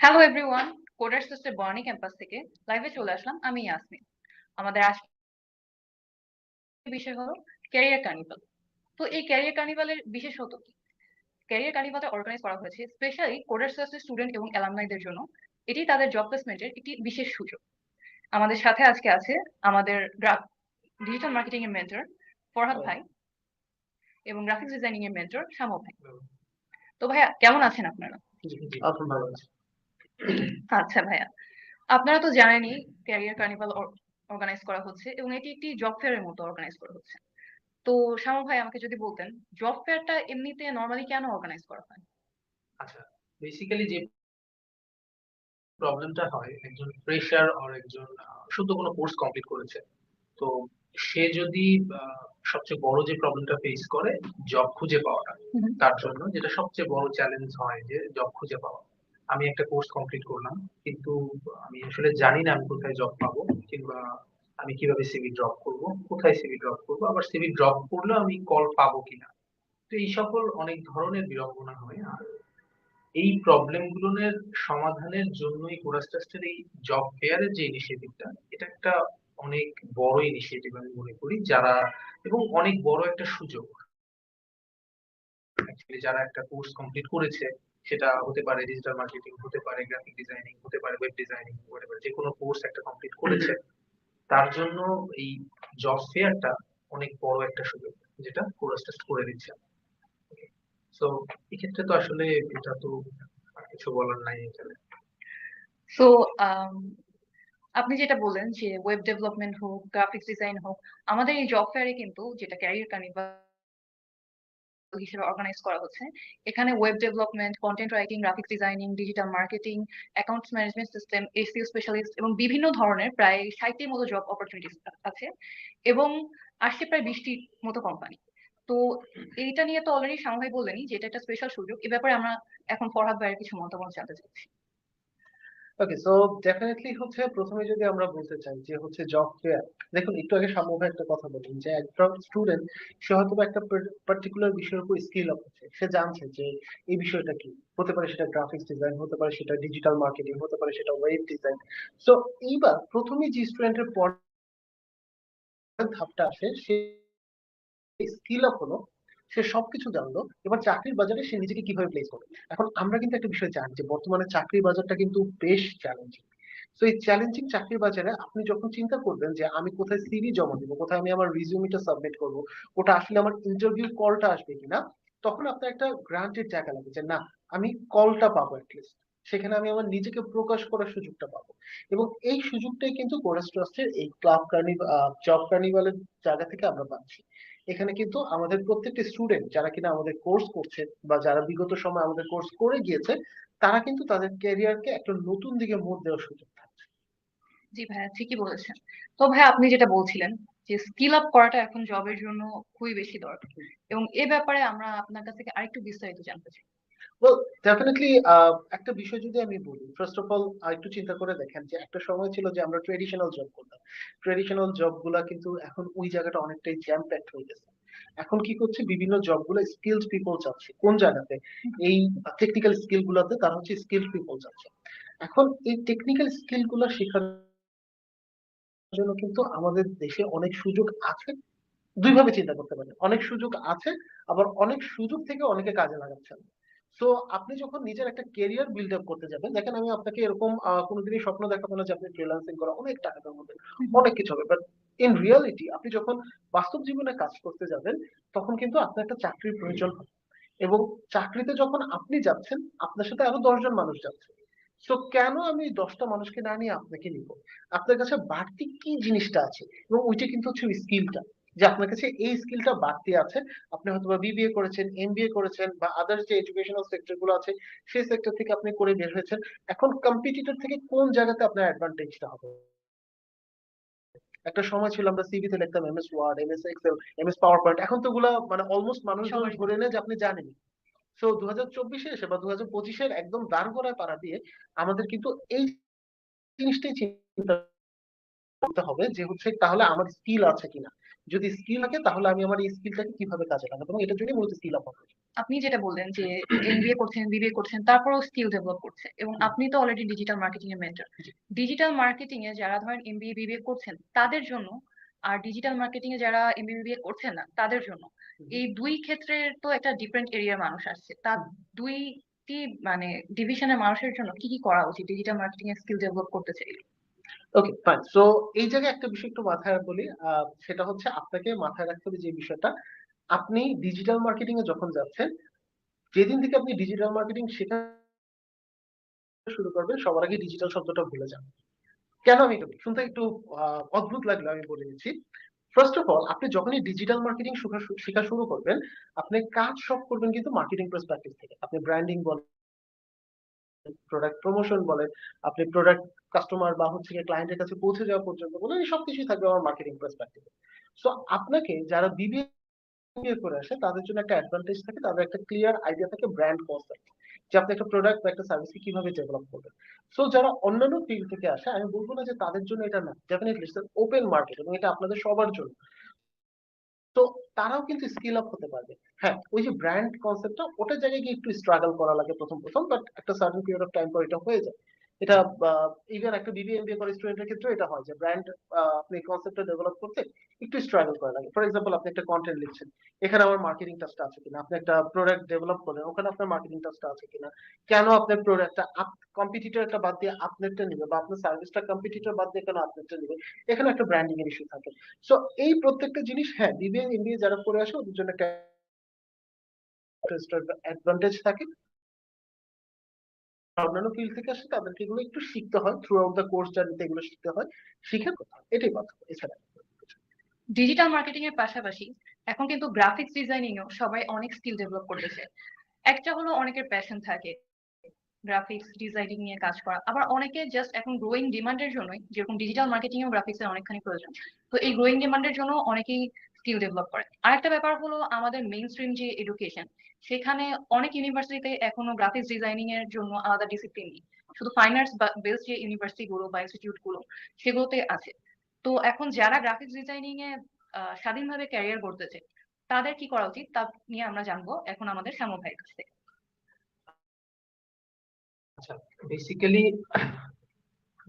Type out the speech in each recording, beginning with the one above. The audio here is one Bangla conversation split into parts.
হ্যালো এভরিওয়ান কোডার সিস্টার বর্নি ক্যাম্পাস থেকে লাইভে চলে আসলাম আমি ইয়াসমিন আমাদের আজ বিষয় হলো ক্যারিয়ার কার্নিভাল তো এই ক্যারিয়ার কার্নিভালের বিশেষত কি? ক্যারিয়ার কার্নিভালটা অর্গানাইজ করা হয়েছে স্পেশালি কোডার সিস্টার স্টুডেন্ট এবং অ্যালামনাইদের জন্য। এটি তাদের জব প্লেসমেন্টের একটি বিশেষ সুযোগ। আমাদের সাথে আজকে আছে আমাদের গ্রাফ ডিজিটাল মার্কেটিং এর মেন্টর ফরহাদ ভাই এবং গ্রাফিক্স ডিজাইনিং এর মেন্টর শামল ভাই। তো ভাইয়া কেমন আছেন আপনারা? আচ্ছা ভাইয়া। আপনারা তো জানেনই ক্যারিয়ার কার্নিভাল অর্গানাইজ করা হচ্ছে এবং এটি একটি জব ফেয়ারের মতো অর্গানাইজ করা হচ্ছে। তো শ্যামল ভাই আমাকে যদি বলতেন জব ফেয়ারটা এমনিতে নর্মালি কেন অর্গানাইজ করা হয়? আচ্ছা বেসিক্যালি যে প্রবলেমটা হয় একজন ফ্রেশার আর একজন শুধু কোনো কোর্স কমপ্লিট করেছে তো সে যদি সবচেয়ে বড় যে প্রবলেমটা ফেস করে জব খুঁজে পাওয়াটা তার জন্য যেটা সবচেয়ে বড় চ্যালেঞ্জ হয় যে জব খুঁজে পাওয়া। আমি একটা কোর্স কমপ্লিট করলাম, কিন্তু আমি আসলে জানি না আমি কোথায় জব পাবো কিংবা আমি কীভাবে সিভি ড্রপ করব, কোথায় সিভি ড্রপ করব, আবার সিভি ড্রপ করলে আমি কল পাবো কিনা। তো এই সকল অনেক ধরনের বিড়ম্বনা হয়, আর এই প্রবলেমগুলোর সমাধানের জন্যই কোরাস ট্রাস্টের এই জব ফেয়ারের যে ইনিশিয়েটিভটা এটা একটা অনেক বড় ইনিশিয়েটিভ আমি মনে করি, যারা এবং অনেক বড় একটা সুযোগ। যারা একটা কোর্স কমপ্লিট করেছে সেটা হতে পারে ডিজিটাল মার্কেটিং হতে পারে গ্রাফিক ডিজাইনিং হতে পারে ওয়েব ডিজাইনিং যে কোনো কোর্স একটা কমপ্লিট করেছে তার জন্য এই জব ফেয়ারটা অনেক বড় একটা সুযোগ যেটা কোর্স টেস্ট করে দিচ্ছে। সো এক্ষেত্রে তো আসলে এটা তো কিছু বলার নাই এখানে। সো আপনি যেটা বললেন যে ওয়েব ডেভেলপমেন্ট হোক গ্রাফিক্স ডিজাইন হোক আমাদের এই জব ফেয়ারে কিন্তু যেটা ক্যারিয়ার কার্নিভাল হিসেবে অর্গানাইজ করা হচ্ছে। এখানে web development content writing graphic designing digital marketing accounts management system SEO specialist এবং বিভিন্ন ধরনের প্রায় ষাটটির মতো জব অপরচুনিটিস আছে এবং আসছে প্রায় বিশটির মতো কোম্পানি তো এইটা নিয়ে তো অলরেডি সাংহাই বলেনি যে এটা একটা স্পেশাল সুযোগ। এ ব্যাপারে আমরা এখন ফরহাদ ভাইয়ের কিছু মতামত জানতে চাচ্ছি ওকে সো ডেফিনেটলি হচ্ছে প্রথমে যদি আমরা বলতে চাই যে হচ্ছে জব ফেয়ার দেখুন একটু আগে সাম্য একটা কথা বলেন যে একজন স্টুডেন্ট সে হয়তো একটা পার্টিকুলার বিষয়ের উপর স্কিল আপ হচ্ছে সে জানছে যে এই বিষয়টা কি? হতে পারে সেটা গ্রাফিক্স ডিজাইন হতে পারে সেটা ডিজিটাল মার্কেটিং হতে পারে সেটা ওয়েব ডিজাইন সো এইবার প্রথমে যে স্টুডেন্টের পর ধাপটা আসে, সে স্কিল আপ হলো সে সবকিছু জানলো, এবার চাকরির বাজারে সে নিজেকে কীভাবে প্লেস করবে? এখন আমরা কিন্তু একটা বিষয় জানি যে বর্তমানে চাকরির বাজারটা কিন্তু বেশ চ্যালেঞ্জিং তো এই চ্যালেঞ্জিং চাকরির বাজারে আপনি যখন চিন্তা করবেন যে আমি কোথায় সিভি জমা দিব, কোথায় আমি আমার রিজিউমিটা সাবমিট করব, ওটা আসলে আমার ইন্টারভিউ কলটা আসবে কিনা, তখন আপনার একটা গ্রান্টেড জায়গা লাগে যে না, আমি কলটা পাবো অ্যাটলিস্ট সেখানে আমি আমার নিজেকে প্রকাশ করার সুযোগটা পাবো। এবং এই সুযোগটাই কিন্তু কোরাস ট্রাস্টের এই ক্লাব কার্নিভাল জব কার্নিভালের জায়গা থেকে আমরা পাচ্ছি। এখানে কিন্তু আমাদের প্রত্যেকটি স্টুডেন্ট যারা কিনা আমাদের কোর্স করছে বা যারা বিগত সময় আমাদের কোর্স করে গিয়েছে তারা কিন্তু তাদের ক্যারিয়ারকে একটা নতুন দিকে মোড় দেওয়ার সুযোগ থাকছে জি ভাইয়া ঠিকই বলেছেন। তো ভাই আপনি যেটা বলছিলেন যে স্কিল আপ করাটা এখন জবের জন্য খুবই বেশি দরকার। এবং এ ব্যাপারে আমরা আপনার কাছ থেকে আরেকটু বিস্তারিত জানতে চাই। ওয়েল ডেফিনেটলি একটা বিষয় যদি আমি বলি চিন্তা করে দেখেন যে একটা সময় ছিল যে আমরা ট্রেডিশনাল জব করতাম। ট্রেডিশনাল জবগুলা কিন্তু এখন ওই জায়গাটা অনেকটাই জ্যাম হয়ে গেছে। এখন কি করছে, বিভিন্ন জবগুলো স্কিলড পিপল চাচ্ছে। কোন জায়গাতে? এই টেকনিক্যাল স্কিল গুলাতে তারা হচ্ছে স্কিলড পিপল চাচ্ছে। এখন এই টেকনিক্যাল স্কিলগুলো শেখার জন্য কিন্তু আমাদের দেশে অনেক সুযোগ আছে। দুইভাবে চিন্তা করতে পারেন। অনেক সুযোগ আছে, আবার অনেক সুযোগ থেকে অনেকে কাজে লাগাচ্ছেন। তো আপনি যখন নিজের একটা কেরিয়ার বিল্ড আপ করতে যাবেন দেখেন আমি আপনাকে এরকম কোনোদিনই স্বপ্ন দেখাবো না যে আপনি ফ্রিল্যান্সিং করা অনেক টাকা কামাবেন অনেক কিছু হবে। বাট ইন রিয়ালিটি আপনি যখন বাস্তব জীবনে কাজ করতে যাবেন তখন কিন্তু আপনার একটা চাকরির প্রয়োজন হবে। এবং চাকরিতে যখন আপনি যাচ্ছেন আপনার সাথে আরও দশজন মানুষ যাচ্ছে। তো কেন আমি দশটা মানুষকে না নিয়ে আপনাকে নিব? আপনার কাছে বাড়তি কি জিনিসটা আছে? এবং ওইটা কিন্তু হচ্ছে স্কিলটা যে আপনার কাছে এই স্কিলটা বাড়তি আছে আপনি হয়তো বা বিবিএ করেছেন এমবিএ করেছেন বা আদার্স যে এডুকেশনাল সেক্টরগুলো আছে সেই সেক্টর থেকে আপনি করে বের হয়েছেন। এখন কম্পিটিটর থেকে কোন জায়গাতে আপনার অ্যাডভান্টেজটা হবে? একটা সময় ছিল আমরা সিভিতে লিখতাম MS Word MS Excel MS PowerPoint এখন তো গুলা মানে অলমোস্ট মানুষ ধরে নেয় যে আপনি জানেন। সো দু হাজার চব্বিশে এসে বা দু হাজার পঁচিশের একদম দাঁড় করায় পাড়া দিয়ে আমাদের কিন্তু এই জিনিসটাই চিন্তা করতে হবে যে হচ্ছে তাহলে আমার স্কিল আছে কিনা। যদি স্কিল থাকে তাহলে আমি আমার এই স্কিলটাকে কীভাবে কাজে লাগাবো? এবং এটার জন্য মূলত স্কিল আপ আপনি যেটা বললেন যে এমবিএ করছেন বিবিএ করছেন তারপরেও স্কিল ডেভেলপ করছে। এবং আপনি তো অলরেডি ডিজিটাল মার্কেটিং এর মেন্টর ডিজিটাল মার্কেটিং এ যারা ধরেন এমবিএ বিবিএ করছেন তাদের জন্য আর ডিজিটাল মার্কেটিং এ যারা এমবিএ বিবিএ করছেন না তাদের জন্য এই দুই ক্ষেত্রের তো একটা ডিফারেন্ট এরিয়ার মানুষ আসছে। তার দুইটি মানে ডিভিশনের মানুষের জন্য কি কি করা উচিত? ডিজিটাল মার্কেটিং এর স্কিল ডেভেলপ করতে চাইলে। ওকে ফাইন সো এই জায়গায় একটা বিষয় একটু মাথায় বলি সেটা হচ্ছে আপনাকে মাথায় রাখতে হবে যে বিষয়টা, আপনি ডিজিটাল মার্কেটিং এ যখন যাচ্ছেন, যেদিন থেকে আপনি ডিজিটাল মার্কেটিং শেখা শুরু করবেন, সবার আগে ডিজিটাল শব্দটা ভুলে যান। কেন আমি শুনতে একটু অদ্ভুত লাগল আমি বলে দিচ্ছি। ফার্স্ট অফ অল আপনি যখনই ডিজিটাল মার্কেটিং শেখা শুরু করবেন, আপনি কাজ সব করবেন কিন্তু মার্কেটিং পার্সপেক্টিভ থেকে। আপনি ব্র্যান্ডিং বলেন প্রোডাক্ট প্রমোশন বলেন আপনি প্রোডাক্ট কাস্টমার বা হচ্ছে ক্লায়েন্টের কাছে পৌঁছে যাওয়া পর্যন্ত বলেন এই সবকিছুই থাকবে আমার মার্কেটিং পার্সপেক্টিভে সো আপনাকে যারা বিবিএ করে আসে, তাদের জন্য একটা অ্যাডভান্টেজ থাকে, তাদের একটা ক্লিয়ার আইডিয়া থাকে ব্র্যান্ড কনসেপ্ট যে আপনি একটা প্রোডাক্ট বা একটা সার্ভিসকে কীভাবে ডেভেলপ করবেন। সো যারা অন্যান্য ফিল্ড থেকে আসে, আমি বলব না যে তাদের জন্য এটা না ডেফিনেটলি ওপেন মার্কেট এবং এটা আপনাদের সবার জন্য। তো তারাও কিন্তু স্কিল আপ হতে পারবে। হ্যাঁ ওই যে ব্র্যান্ড কনসেপ্টটা ওটার জায়গায় গিয়ে একটু স্ট্রাগল করা লাগে প্রথম প্রথম বাট একটা সার্টেন পিরিয়ড অফ টাইম পর এটা হয়ে যায়। এটা ইভেন একটা বিবিএ এমবিএ করে স্টুডেন্টের ক্ষেত্রে এটা হয় যে ব্র্যান্ড আপনি কনসেপ্টটা ডেভেলপ করতে একটু স্ট্রাগল করা লাগে। ফর এক্সাম্পল আপনি একটা কন্টেন্ট লিখছেন, এখানে আমার মার্কেটিং টাচটা আছে কিনা? আপনি একটা প্রোডাক্ট ডেভেলপ করলেন, ওখানে আপনার মার্কেটিং টাচটা আছে কিনা? কেন আপনার প্রোডাক্টটা কম্পিটিটর একটা বাদ দিয়ে আপনারটা নিবে বা আপনার সার্ভিসটা কম্পিটিটর বাদ দিয়ে কেন আপনারটা নিবে? এখানে একটা ব্র্যান্ডিং এর ইস্যু থাকে। সো এই প্রত্যেকটা জিনিস হ্যাঁ বিবিএ এমবিএ যারা করে আসে, ওদের জন্য একটা অ্যাডভান্টেজ থাকে। অন্যান্য ফিল্ড থেকে আসে, তাদেরকে এগুলো একটু শিখতে হয় থ্রু আউট দ্য কোর্স জার্নিতে এগুলো শিখতে হয়। শিখে এটাই কথা। এছাড়া ডিজিটাল মার্কেটিং এর পাশাপাশি এখন কিন্তু গ্রাফিক্স ডিজাইনিং এও সবাই অনেক স্কিল ডেভেলপ করতেছে একটা হলো অনেকের প্যাশন থাকে গ্রাফিক্স ডিজাইনিং নিয়ে কাজ করা। আবার অনেকে জাস্ট এখন গ্রোয়িং ডিমান্ডের জন্যই, যেরকম ডিজিটাল মার্কেটিং এও গ্রাফিক্স এর অনেকখানি প্রয়োজন। তো এই গ্রোয়িং ডিমান্ডের জন্য অনেকেই স্কিল ডেভেলপ করে আরেকটা ব্যাপার হলো আমাদের মেইন স্ট্রিম যে এডুকেশন সেখানে অনেক ইউনিভার্সিটিতে এখনও গ্রাফিক্স ডিজাইনিং এর জন্য আলাদা ডিসিপ্লিন নেই। শুধু ফাইন আর্টস বেসড যে ইউনিভার্সিটি গুলো বা ইনস্টিটিউটগুলো, সেগুলোতে আছে। তো এখন যারা গ্রাফিক্স ডিজাইনিং এ স্বাধীনভাবে ক্যারিয়ার গড়তেছে তাদের কি করা উচিত? তা নিয়ে আমরা জানব এখন আমাদের শ্যামল ভাইয়ের কাছ থেকে। আচ্ছা বেসিক্যালি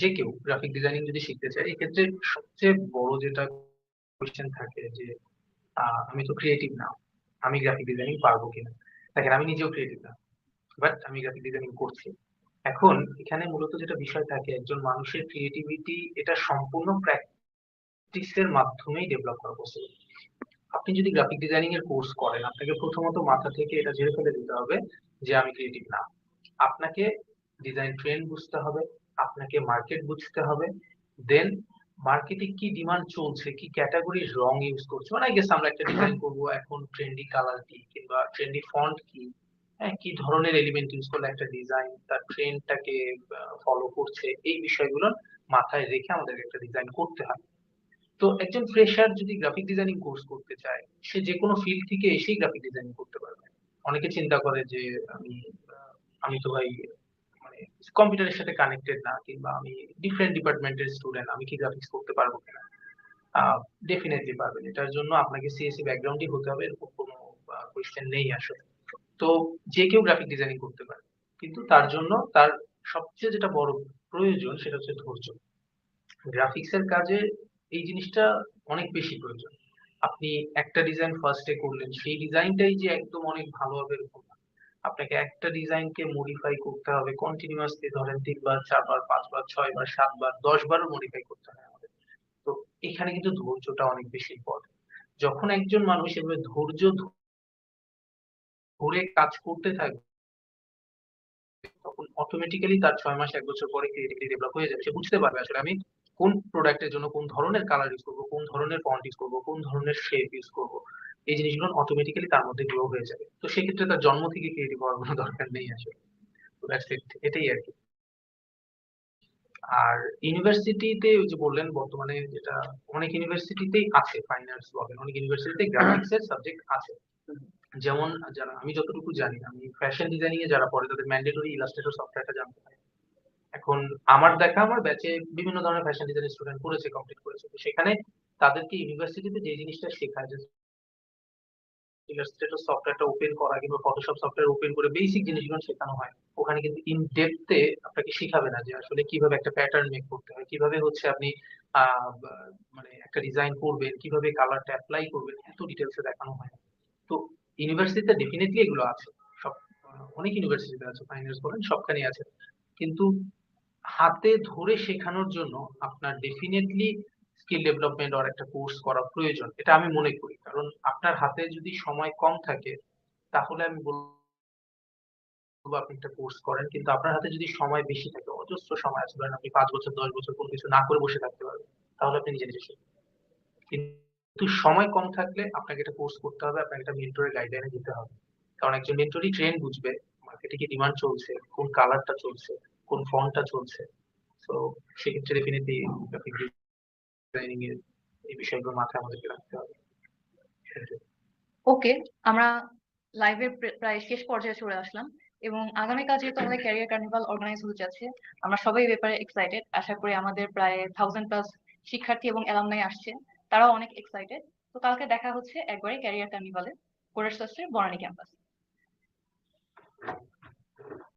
যে কেউ গ্রাফিক ডিজাইনিং যদি শিখতে চায়, এক্ষেত্রে সবচেয়ে বড় যেটা কোয়েশ্চেন থাকে যে আমি তো ক্রিয়েটিভ না, আমি গ্রাফিক ডিজাইনিং পারব কিনা? দেখেন, আমি নিজেও ক্রিয়েটিভ না বাট আমি গ্রাফিক ডিজাইনিং করছি। এখন এখানে মূলত যেটা বিষয় থাকে, একজন মানুষের ক্রিয়েটিভিটি এটা সম্পূর্ণ প্র্যাকটিসের মাধ্যমেই ডেভেলপ করা পসিবল আপনি যদি গ্রাফিক ডিজাইনিং এর কোর্স করেন, আপনাকে প্রথমত মাথা থেকে এটা ঝেড়ে ফেলে দিতে হবে যে, আমি ক্রিয়েটিভ না। আপনাকে ডিজাইন ট্রেন্ড বুঝতে হবে, আপনাকে মার্কেট বুঝতে হবে দেন মার্কেটে কি ডিমান্ড চলছে? কি ক্যাটাগরির রং ইউজ করছে? মানে গেস আমরা একটা ডিজাইন করব এখন ট্রেন্ডি কালার কি কিংবা ট্রেন্ডি ফন্ট কি? হ্যাঁ কি ধরনের এলিমেন্ট ইউজ করলে একটা ডিজাইন তার ট্রেন্ডটাকে ফলো করছে? এই বিষয়গুলো মাথায় রেখে আমাদের একটা ডিজাইন করতে হয়। তো একজন ফ্রেশার যদি গ্রাফিক ডিজাইনিং কোর্স করতে চায়, সে যে কোনো ফিল্ড থেকে এসেই গ্রাফিক ডিজাইনিং করতে পারবে। অনেকে চিন্তা করে যে আমি আমি তো ভাই কম্পিউটারের সাথে কানেক্টেড না কিংবা আমি ডিফারেন্ট ডিপার্টমেন্টের স্টুডেন্ট আমি কি গ্রাফিক্স করতে পারব কিনা? ডেফিনেটলি পারবেন। এটার জন্য আপনাকে সিএসসি ব্যাকগ্রাউন্ডই হতে হবে, এরকম কোনো কোয়েশ্চেন নেই আসলে। তো যে কেউ গ্রাফিক ডিজাইনিং করতে পারে, কিন্তু তার জন্য তার সবচেয়ে যেটা বড় প্রয়োজন সেটা হচ্ছে ধৈর্য। গ্রাফিক্সের কাজে এই জিনিসটা অনেক বেশি প্রয়োজন। আপনি একটা ডিজাইন ফার্স্টে করলেন, সেই ডিজাইনটাই যে একদম অনেক ভালো হবে এরকম আপনাকে একটা ডিজাইনকে মডিফাই করতে হবে কন্টিনিউয়াসলি ধরেন তিনবার, চারবার, পাঁচবার, ছয়বার, সাতবার দশ বারও মডিফাই করতে হয় আমাদের। তো এখানে কিন্তু ধৈর্যটা অনেক বেশি ইম্পর্টেন্ট যখন একজন মানুষ এভাবে ধৈর্য ধরে কাজ করতে থাকবে, তখন অটোমেটিক্যালি তার ছয় মাস, এক বছর পরে ক্রিয়েটিভিটি ডেভেলপ হয়ে যাবে। সে বুঝতে পারবে আসলে আমি কোন প্রোডাক্টের জন্য কোন ধরনের কালার ইউজ করব, কোন ধরনের ফন্ট ইউজ করব, কোন ধরনের শেপ ইউজ করব। এই জিনিসগুলো অটোমেটিক্যালি তার মধ্যে গ্রো হয়ে যাবে। তো সেক্ষেত্রে তার জন্ম থেকে ক্রিয়েটিভ হওয়ার কোনো দরকার নেই আসলে। তো দ্যাটস ইট এটাই আর কি। আর ইউনিভার্সিটিতে ওই যে বললেন, বর্তমানে যেটা অনেক ইউনিভার্সিটিতেই আছে আর্টস বলেন, অনেক ইউনিভার্সিটিতে গ্রাফিক্স এর সাবজেক্ট আছে। যেমন যারা, আমি যতটুকু জানি, আমি ফ্যাশন ডিজাইনিং এ যারা পড়ে, তাদের ম্যান্ডেটরি ইলাস্ট্রেটর সফটওয়্যারটা জানতে হয় এখন আমার দেখা, আমার ব্যাচে বিভিন্ন ধরনের ফ্যাশন ডিজাইন স্টুডেন্ট করেছে কমপ্লিট করেছে। তো সেখানে তাদেরকে ইউনিভার্সিটিতে যে জিনিসটা শেখায়, যে ইলাস্ট্রেটর সফটওয়্যারটা ওপেন করা কিংবা ফটোশপ সফটওয়্যার ওপেন করে বেসিক জিনিসগুলো শেখানো হয়। ওখানে কিন্তু ইন ডেপথে আপনাকে শেখাবে না যে আসলে কীভাবে একটা প্যাটার্ন মেক করতে হয়, কীভাবে হচ্ছে আপনি মানে একটা ডিজাইন করবেন, কীভাবে কালারটা অ্যাপ্লাই করবেন, এত ডিটেলসে দেখানো হয়। তো ইউনিভার্সিটিতে ডেফিনেটলি এগুলো আছে। সব, অনেক ইউনিভার্সিটিতে আছে ফাইন্যান্স বলেন সবখানেই আছে। কিন্তু হাতে ধরে শেখানোর জন্য আপনার ডেফিনেটলি স্কিল ডেভেলপমেন্ট আর একটা কোর্স করা প্রয়োজন, এটা আমি মনে করি। কারণ আপনার হাতে যদি সময় কম থাকে, তাহলে আমি বলব আপনি একটা কোর্স করেন, কিন্তু আপনার হাতে যদি সময় বেশি থাকে, অজস্র সময় আছে, ধরেন আপনি পাঁচ বছর, দশ বছর কোনো কিছু না করে বসে থাকতে পারবেন, তাহলে আপনি নিজে নিজে কিন্তু সময় কম থাকলে আপনাকে একটা কোর্স করতে হবে, আপনাকে একটা মেন্টরের গাইডলাইনে দিতে হবে। কারণ একজন মেন্টরই ট্রেন্ড বুঝবে মার্কেটে কি ডিমান্ড চলছে, কোন কালারটা চলছে, কোন ফন্টটা চলছে। তো সেক্ষেত্রে ডেফিনেটলি গ্রাফিক ডিজাইনিং এর এই বিষয়গুলো মাথায় আমাদেরকে রাখতে হবে। ওকে, আমরা লাইভের প্রায় শেষ পর্যায়ে চলে আসলাম এবং আগামীকাল যেহেতু আমাদের ক্যারিয়ার কার্নিভাল অর্গানাইজ হতে যাচ্ছে, আমরা সবাই ব্যাপারে এক্সাইটেড আশা করি আমাদের প্রায় থাউজেন্ড প্লাস শিক্ষার্থী এবং অ্যালামনাই আসছে, তারাও অনেক এক্সাইটেড তো কালকে দেখা হচ্ছে একবারে ক্যারিয়ার কার্নিভালে কোরেস বনানী ক্যাম্পাস